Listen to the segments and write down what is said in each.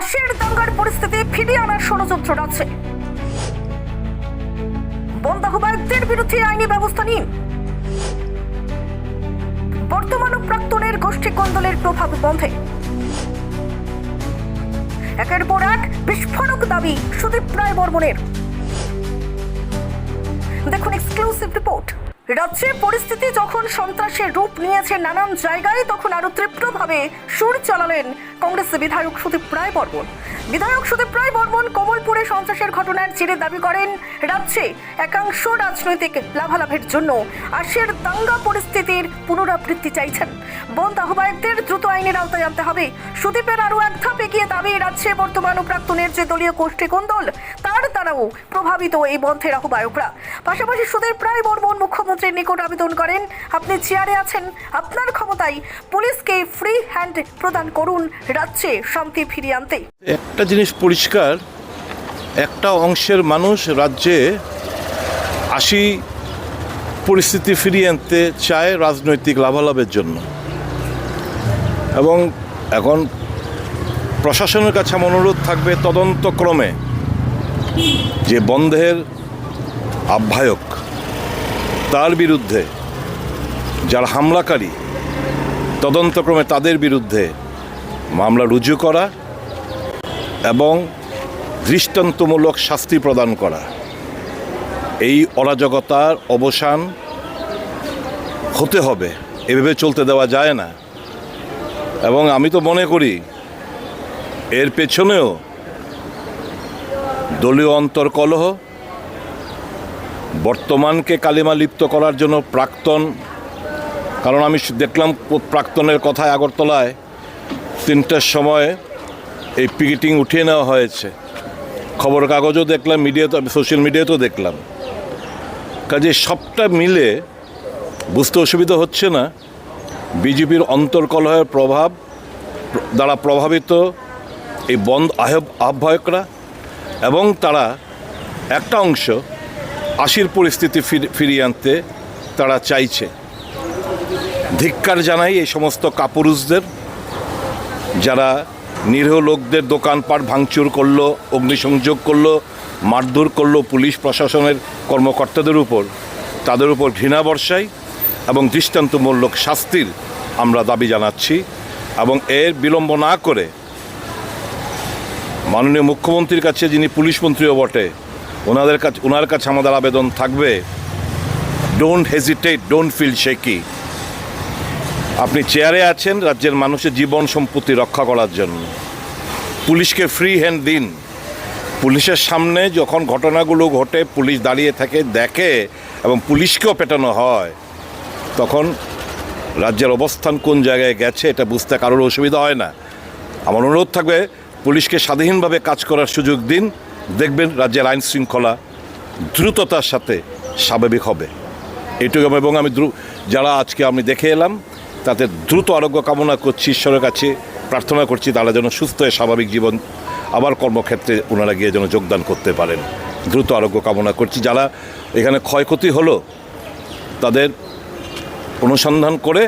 আশের দাঙ্গার পরিস্থিতি ফিরিয়ে আনার ষড়যন্ত্র আছে বন্ধ আহ্বায়কদের বিরুদ্ধে আইনি ব্যবস্থা নিন। বর্তমান প্রাক্তনের গোষ্ঠী কন্দলের প্রভাব বন্ধে। একের পর এক বিস্ফোরক দাবি সুদীপ রায় বর্মনের। দেখুন এক্সক্লুসিভ রিপোর্ট রাজ্যে পরিস্থিতি যখন সন্ত্রাসের রূপ নিয়েছে নানান জায়গায়, তখন আরও তীব্রভাবে সুর চালালেন কংগ্রেস বিধায়ক সুদীপ রায় বর্মন। বিধায়ক সুদীপ রায় বর্মন কমলপুরে সন্ত্রাসের ঘটনার জেরে দাবি করেন, রাজ্যে একাংশ রাজনৈতিক লাভালাভের জন্য আশের দাঙ্গা পরিস্থিতির পুনরাবৃত্তি চাইছেন। বন্ধ আহ্বায়কদের দ্রুত আইনের আওতায় আনতে হবে। সুদীপের আরও এক ধাপ এগিয়ে দাবি, রাজ্যে বর্তমান ও প্রাক্তনের যে দলীয় গোষ্ঠী কোন্দল তার দ্বারাও প্রভাবিত এই বন্ধের আহ্বায়করা পাশাপাশি সুদীপ প্রায় বর্মন মুখ্যমন্ত্রীর নিকট আবেদন করেন, আপনি চেয়ারে আছেন, আপনার ক্ষমতায় পুলিশকে ফ্রি হ্যান্ড প্রদান করুন, রাজ্যে শান্তি ফিরিয়ে আনতে। একটা জিনিস পরিষ্কার, একটা অংশের মানুষ রাজ্যে আসি পরিস্থিতি ফিরিয়ে আনতে চায় রাজনৈতিক লাভালাভের জন্য। এবং এখন প্রশাসনের কাছে অনুরোধ থাকবে তদন্তক্রমে যে বন্ধের আহ্বায়ক, তার বিরুদ্ধে যার হামলাকারী, তদন্তক্রমে তাদের বিরুদ্ধে মামলা রুজু করা এবং দৃষ্টান্তমূলক শাস্তি প্রদান করা। এই অরাজকতার অবসান হতে হবে, এভাবে চলতে দেওয়া যায় না। এবং আমি তো মনে করি, এর পেছনেও দলীয় অন্তর্কলহ বর্তমানকে কালিমা লিপ্ত করার জন্য প্রাক্তন, কারণ আমি দেখলাম প্রাক্তনের কথায় আগরতলায় তিনটার সময় এই পিকেটিং উঠিয়ে নেওয়া হয়েছে। খবর কাগজও দেখলাম, মিডিয়াতে, সোশ্যাল মিডিয়াতেও দেখলাম। কাজে সবটা মিলে বুঝতে অসুবিধা হচ্ছে না, বিজেপির অন্তর্কলহের প্রভাব দ্বারা প্রভাবিত এই বন্ধ আহ্ব- আহ্বায়করা এবং তারা একটা অংশ আশির পরিস্থিতি ফির- ফিরিয়ে আনতে তারা চাইছে। ধিক্কার জানাই এই সমস্ত কাপুরুষদের, যারা নিরীহ লোকদের দোকানপাট ভাঙচুর করল, অগ্নিসংযোগ করল, মারধর করল পুলিশ প্রশাসনের কর্মকর্তাদের উপর, তাদের উপর ঘৃণা বর্ষায় এবং দৃষ্টান্তমূলক শাস্তির আমরা দাবি জানাচ্ছি এবং এর বিলম্ব না করে মাননীয় মুখ্যমন্ত্রীর কাছে যিনি পুলিশ মন্ত্রীও বটে, ওনাদের কাছে ওনার কাছে আমাদের আবেদন থাকবে। Don't hesitate don't feel shaky আপনি চেয়ারে আছেন রাজ্যের মানুষের জীবন সম্পত্তি রক্ষা করার জন্য। পুলিশকে ফ্রি হ্যান্ড দিন। পুলিশের সামনে যখন ঘটনাগুলো ঘটে, পুলিশ দাঁড়িয়ে থাকে, দেখে এবং পুলিশকেও পেটানো হয়, তখন রাজ্যের অবস্থান কোন জায়গায় গেছে এটা বুঝতে কারোর অসুবিধা হয় না। আমার অনুরোধ থাকবে পুলিশকে স্বাধীনভাবে কাজ করার সুযোগ দিন। দেখবেন রাজ্যের আইন শৃঙ্খলা দ্রুততার সাথে স্বাভাবিক হবে। এটুকু এবং আমি যারা আজকে আমি দেখে এলাম তাতে দ্রুত আরোগ্য কামনা করছি, ঈশ্বরের কাছে প্রার্থনা করছি, তারা যেন সুস্থ হয়ে স্বাভাবিক জীবন আবার কর্মক্ষেত্রে ওনারা গিয়ে যেন যোগদান করতে পারেন। দ্রুত আরোগ্য কামনা করছি। যারা এখানে ক্ষয়ক্ষতি হলো, তাদের অনুসন্ধান করে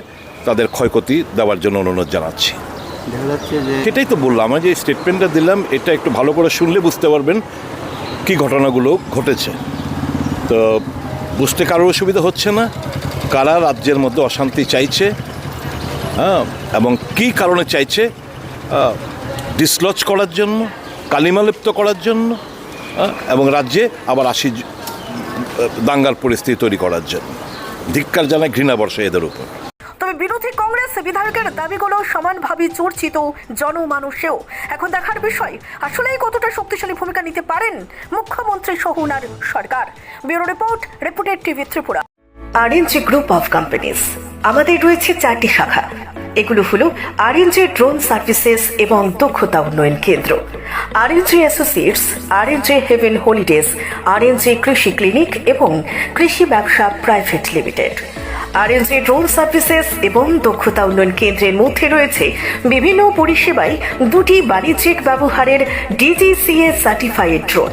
তাদের ক্ষয়ক্ষতি দেওয়ার জন্য অনুরোধ জানাচ্ছি। দেখা যাচ্ছে যে সেটাই তো বললাম যে স্টেটমেন্টটা দিলাম, এটা একটু ভালো করে শুনলে বুঝতে পারবেন কি ঘটনাগুলো ঘটেছে। তো বুঝতে কারোর অসুবিধা হচ্ছে না, কারা রাজ্যের মধ্যে অশান্তি চাইছে হ্যাঁ এবং কি কারণে চাইছে ডিসলজ করার জন্য, কালিমালিপ্ত করার জন্য এবং রাজ্যে আবার আসি দাঙ্গার পরিস্থিতি তৈরি করার জন্য। ধিক্কার জানায় ঘৃণা বর্ষা এদের উপর। বিরোধী কংগ্রেস বিধায়কের দাবিগুলো সমানভাবে চর্চিত জনমানুষেও। এখন দেখার বিষয়, আসলেই কতটা শক্তিশালী ভূমিকা নিতে পারেন মুখ্যমন্ত্রী সহ ওনার সরকার? Bureau report reported TV Tripura. RNG group of companies আমাদের রয়েছে চারটি শাখা। এগুলো হলো আরএনজি ড্রোন সার্ভিসেস এবং দক্ষতা উন্নয়ন কেন্দ্র। RNG associates RNG heaven holidays RNG কৃষি ক্লিনিক এবং কৃষি ব্যবসা private limited RNG drone services এবং দক্ষতা উন্নয়ন কেন্দ্রের মধ্যে রয়েছে বিভিন্ন পরিষেবায় দুটি বাণিজ্যিক ব্যবহারের ডিজিসিএ সার্টিফাইড ড্রোন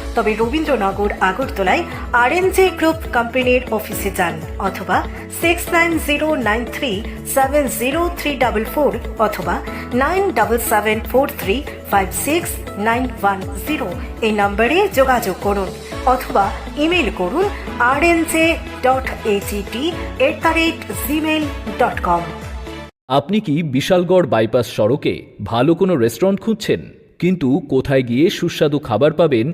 তবে রবীন্দ্রনগর, আগরতলায় আরএনজে গ্রুপ কোম্পানির অফিসে যান অথবা six nine zero nine three seven zero three double four অথবা nine double seven four three five six nine one zero এই নম্বরে যোগাযোগ করুন অথবা ইমেল করুন R N J dot AGT at the rate Gmail dot com আপনি কি Bishalgarh bypass সড়কে ভালো কোনো রেস্টুরেন্ট খুঁজছেন? কিন্তু কোথায় গিয়ে সুস্বাদু খাবার পাবেন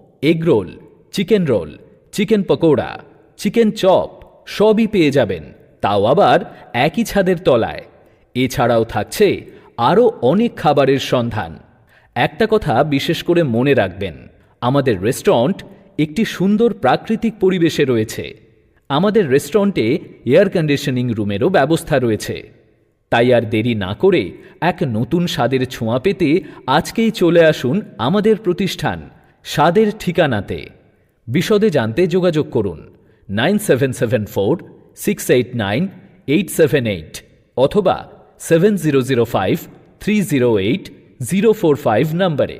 egg roll chicken roll, chicken pakora, chicken chop সবই পেয়ে যাবেন। তাও আবার একই ছাদের তলায়। এছাড়াও থাকছে আরও অনেক খাবারের সন্ধান। একটা কথা বিশেষ করে মনে রাখবেন, আমাদের রেস্টুরেন্ট একটি সুন্দর প্রাকৃতিক পরিবেশে রয়েছে। আমাদের রেস্টুরেন্টে এয়ার কন্ডিশনিং রুমেরও ব্যবস্থা রয়েছে। তাই আর দেরি না করে এক নতুন স্বাদের ছোঁয়া পেতে আজকেই চলে আসুন আমাদের প্রতিষ্ঠান স্বাদের ঠিকানাতে। বিশদে জানতে যোগাযোগ করুন nine seven seven four, six eight nine, eight seven eight অথবা seven zero zero five, three zero eight, zero four five নম্বরে।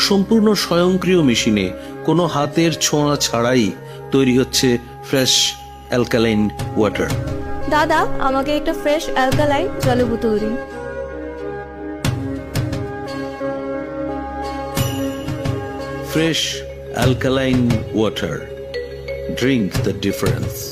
সম্পূর্ণ স্বয়ংক্রিয় মেশিনে কোনো হাতের ছোঁয়া ছাড়াই তৈরি হচ্ছে ফ্রেশ অ্যালকালাইন ওয়াটার। দাদা আমাকে একটা ফ্রেশ অ্যালকালাইন জলের বোতল দিন fresh alkaline water. Drink the difference.